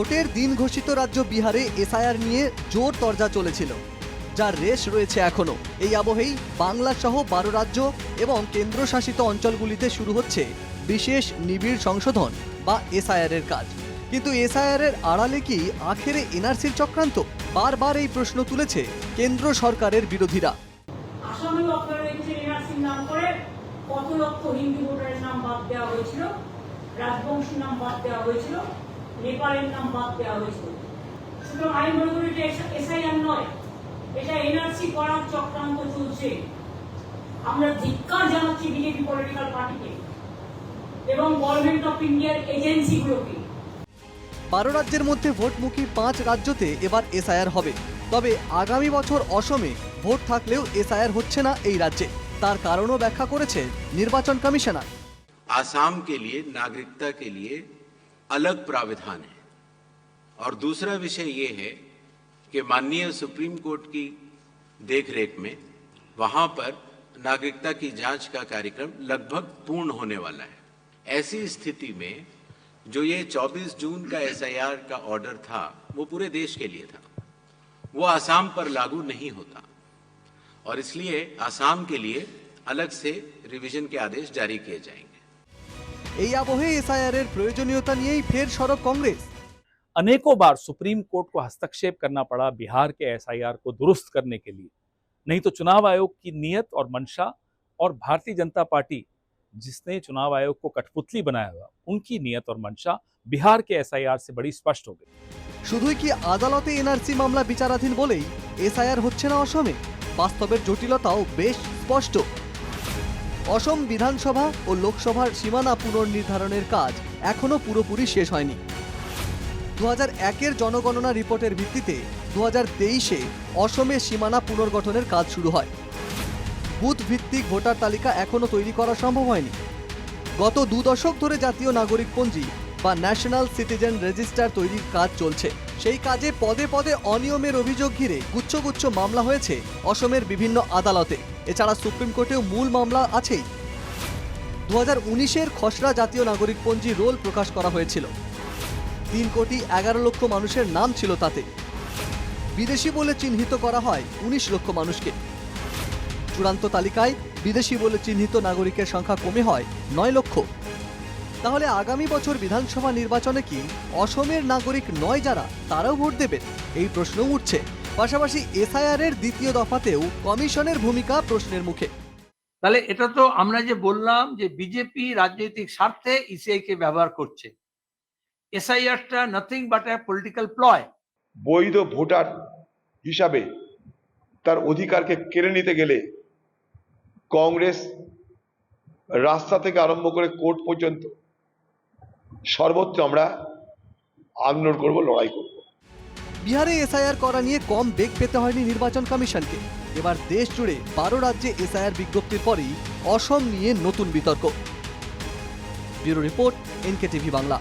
ভোটের দিন ঘোষিত রাজ্য বিহারে এসআইআর নিয়ে জোর তরজা চলেছিল, যার রেশ রয়েছে এখনও। এই আবহেই বাংলা সহ বারো রাজ্য এবং কেন্দ্রশাসিত অঞ্চলগুলিতে শুরু হচ্ছে বিশেষ নিবিড় সংশোধন বা এসআইআর এর কাজ। কিন্তু এসআইআর এর আড়ালে কি আখেরে এনআরসির চক্রান্ত? বারবার এই প্রশ্ন তুলেছে কেন্দ্র সরকারের বিরোধীরা। কত লক্ষ হিন্দু ভোটারের নাম বাদ দেওয়া হয়েছিল, রাজবংশীর নাম বাদ দেওয়া হয়েছিল নেপালের ইনকাম বাদ দেওয়া হয়েছিল সুতরাং আমি মনে করি এটা এসআইআর নয় এটা এনআরসি করার চক্রান্ত চলছে। আমরা ধিক্কার জানাচ্ছি বিজেপি পলিটিক্যাল পার্টিকে এবং গভর্নমেন্ট অফ ইন্ডিয়ার এজেন্সিগুলোকে বারো রাজ্যের মধ্যে ভোটমুখী পাঁচ রাজ্যতে এবার এসআইআর হবে। তবে আগামী বছর অসমে ভোট থাকলেও এসআইআর হচ্ছে না এই রাজ্যে। তার কারণও ব্যাখ্যা করেছে নির্বাচন কমিশনার। আসাম কে নাগরিকতা কে লিয়ে अलग प्राविधान है। और दूसरा विषय ये है कि माननीय सुप्रीम कोर्ट की देखरेख में वहाँ पर नागरिकता की जाँच का कार्यक्रम लगभग पूर्ण होने वाला है। ऐसी स्थिति में जो ये 24 जून का एसआईआर का ऑर्डर था, वो पूरे देश के लिए था। वो आसाम पर लागू नहीं होता। और इसलिए आसाम के लिए अलग से रिवीजन के आदेश जारी किए जाएँगे। এই আবহে এসআইআর এর প্রয়োজনীয়তা নিয়েই ফের সরব কংগ্রেস अनेकों बार सुप्रीम कोर्ट को हस्तक्षेप करना पड़ा बिहार के एसआईआर को दुरुस्त करने के लिए नहीं तो चुनाव आयोग की नीयत और मंशा और भारतीय जनता पार्टी जिसने चुनाव आयोग को कठपुतली बनाया हुआ उनकी नीयत और मंशा बिहार के एसआईआर से बड़ी स्पष्ट हो गई শুধুই কি আদালতে এনআরসি মামলা বিচারাধীন বলেই এসআইআর হচ্ছে না অসমে বাস্তবের জটিলতাও বেশ স্পষ্ট অসম বিধানসভা ও লোকসভার সীমানা পুনর্নির্ধারণের কাজ এখনও পুরোপুরি শেষ হয়নি। দু হাজার একের জনগণনা রিপোর্টের ভিত্তিতে দু তেইশে অসমে সীমানা পুনর্গঠনের কাজ শুরু হয়। বুথ ভিত্তিক ভোটার তালিকা এখনও তৈরি করা সম্ভব হয়নি। গত দু দশক ধরে জাতীয় নাগরিক পঞ্জি বা ন্যাশনাল সিটিজেন রেজিস্টার তৈরির কাজ চলছে। সেই কাজে পদে পদে অনিয়মের অভিযোগ ঘিরে গুচ্ছ মামলা হয়েছে অসমের বিভিন্ন আদালতে। এছাড়া সুপ্রিম কোর্টেও মূল মামলা আছেই। দু হাজার উনিশের খসড়া জাতীয় নাগরিকপঞ্জি রোল প্রকাশ করা হয়েছিল। তিন কোটি এগারো লক্ষ মানুষের নাম ছিল তাতে। বিদেশি বলে চিহ্নিত করা হয় উনিশ লক্ষ মানুষকে। চূড়ান্ত তালিকায় বিদেশি বলে চিহ্নিত নাগরিকের সংখ্যা কমে হয় নয় লক্ষ। তাহলে আগামী বছর বিধানসভা নির্বাচনে কি অসমের নাগরিক নয় যারা তারাও ভোট দেবেন এই প্রশ্ন উঠছে। পাশাপাশি এসআইআর এর দ্বিতীয় দফাতেও কমিশনের ভূমিকা প্রশ্নের মুখে। তাহলে এটা তো আমরা যে বললাম যে বিজেপি রাজনৈতিক স্বার্থে ইসিআই কে ব্যবহার করছে। এসআইআরটা nothing but a political ploy বৈধ ভোটার হিসাবে তার অধিকারকে কেড়ে নিতে গেলে কংগ্রেস রাস্তা থেকে আরম্ভ করে কোর্ট পর্যন্ত সর্বত্র আমরা আন্দোলন করব, লড়াই করব। বিহারে এসআইআর করা নিয়ে কম বেগ পেতে হয়নি নির্বাচন কমিশনকে। এবার দেশ জুড়ে বারো রাজ্যে এসআইআর বিজ্ঞপ্তির পরেই অসম নিয়ে নতুন বিতর্ক। Bureau report NK TV Bangla.